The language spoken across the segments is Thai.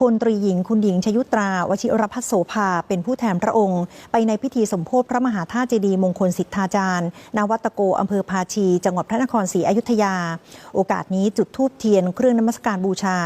พลตรีหญิงคุณหญิงชยุตราวชิรพัฒโสภาเป็นผู้แทนพระองค์ ไปในพิธีสมโภชพระมหาธาตุเจดีย์มงคลสิทธาจารย์ณวัตโกอำเภอภาชี จังหวัดพระนครศรีอยุธยา โอกาสนี้จุดธูปเทียนเครื่องนมัสการบูชา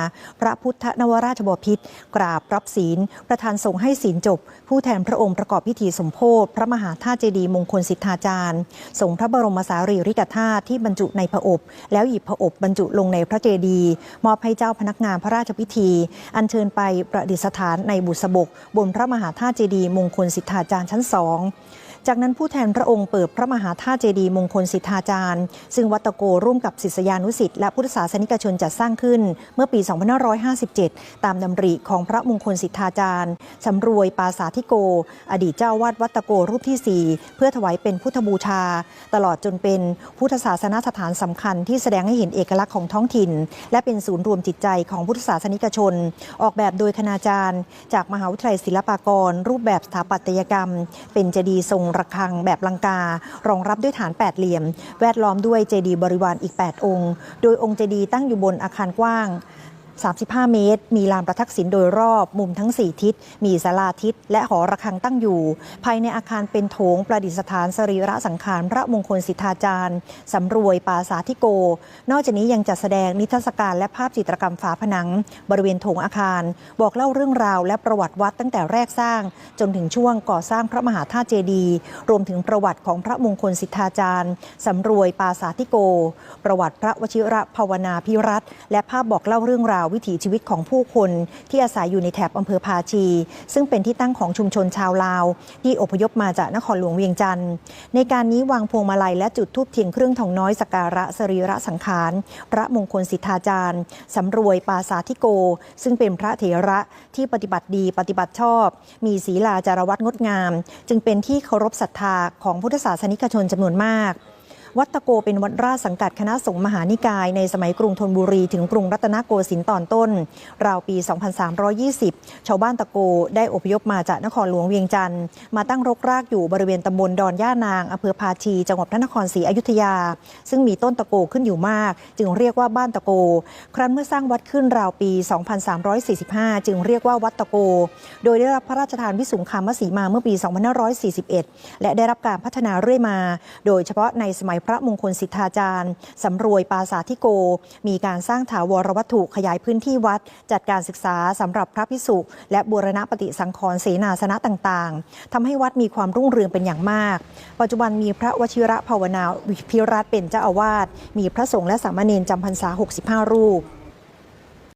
พระพุทธนวราชบพิตรกราบรับศีล ประธานสงฆ์ให้ศีลจบ ผู้แทนพระองค์ประกอบพิธีสมโภชพระมหาธาตุเจดีย์มงคลสิทธาจารย์ทรงพระบรมสารีริกธาตุที่บรรจุในพระอบ แล้วหยิบพระอบบรรจุลงในพระเจดีย์มอบให้เจ้าพนักงานพระราชพิธี อัญเชิญไปประดิษฐานในบุษบก บนพระมหาธาตุเจดีย์มงคลสิทธาจารย์ชั้นสอง จากนั้นผู้แทนพระองค์เปิดพระมหาธาตุเจดีย์มงคลสิทธาจารย์ ซึ่งวัดตะโกร่วมกับศิษยานุสิ์และพุทธศาสนิกชนจัดสร้างขึ้นเมื่อปี 2557 ตามดำริของพระมงคลสิทธาจารย์สำรวยปาสาธิโก อดีตเจ้าวาดวัดตะโกรูปที่ 4 เพื่อถวายเป็นพุทธบูชา ตลอดจนเป็นพุทธศาสนสถานสำคัญที่แสดงให้เห็นเอกลักษณ์ของท้องถิ่น และเป็นศูนย์รวมจิตใจของพุทธศาสนิกชน ออกแบบโดยคณาจารย์ จากมหาวิทยาลัยศิลปากร รูปแบบสถาปัตยกรรม เป็นเจดีย์ทรงระฆังแบบลังกา รองรับด้วยฐานแปดเหลี่ยม แวดล้อมด้วยเจดีย์บริวารอีก 8 องค์ โดยองค์เจดีย์ตั้งอยู่บนอาคารกว้าง 35 เมตร มีลานประทักษิณโดยรอบ มุมทั้ง 4 ทิศ มีศาลาทิศ และหอระฆังตั้งอยู่ ภายในอาคารเป็นโถงประดิษฐานสรีระสังขารพระมงคลสิทธาจารย์สำรวยปาสาธิโก นอกจากนี้ยังจัดแสดงนิทรรศการและภาพจิตรกรรมฝาผนัง บริเวณโถงอาคาร บอกเล่าเรื่องราวและประวัติวัดตั้งแต่แรกสร้าง จนถึงช่วงก่อสร้างพระมหาธาตุเจดีย์รวมถึงประวัติของพระมงคลสิทธาจารย์สำรวยปาสาธิโก ประวัติพระวชิระภาวนาพิรัตและภาพบอกเล่าเรื่องราววิถีชีวิตของผู้คนที่อาศัยอยู่ในแถบอำเภอภาชี ซึ่งเป็นที่ตั้งของชุมชนชาวลาว ที่อพยพมาจากนครหลวงเวียงจันทร์ในการนี้วางพวงมาลัยและจุดธูปเทียนเครื่องทองน้อยสกการะสรีระสังขาร พระมงคลสิทธาจารย์สำรวยปาสาธิโก ซึ่งเป็นพระเถระที่ปฏิบัติดีปฏิบัติชอบ มีศีลาจารวัตงดงาม จึงเป็นที่เคารพศรัทธาของพุทธศาสนิกชนจำนวนมาก วัดตะโกเป็นวัดราชสังกัดคณะสงฆ์มหานิกาย ในสมัยกรุงธนบุรีถึงกรุงรัตนโกสินทร์ตอนต้น ราวปี 2320 ชาวบ้านตะโกได้อพยพมาจากนครหลวงเวียงจันทร์มาตั้งรกรากอยู่บริเวณตำบลดอนย่านางอำเภอภาชีจังหวัดพระนครศรีอยุธยา ซึ่งมีต้นตะโกขึ้นอยู่มาก จึงเรียกว่าบ้านตะโก ครั้นเมื่อสร้างวัดขึ้นราวปี 2345 จึงเรียกว่าวัดตะโก โดยได้รับพระราชทานวิสุงคามสีมาเมื่อปี 2541 และได้รับการพัฒนาเรื่อยมา โดยเฉพาะในสมัยพระมงคลสิทธาจารย์สำรวยปาสาธิโก มีการสร้างถาวรวัตถุขยายพื้นที่วัด จัดการศึกษาสำหรับพระพิสุและบูรณปฏิสังขรณ์เสนาสนะต่างๆทำให้วัดมีความรุ่งเรืองเป็นอย่างมาก ปัจจุบันมีพระวชิระภาวนาวิพิรัตเป็นเจ้าอาวาสมีพระสงฆ์และสามเณรจำพรรษา 65 รูป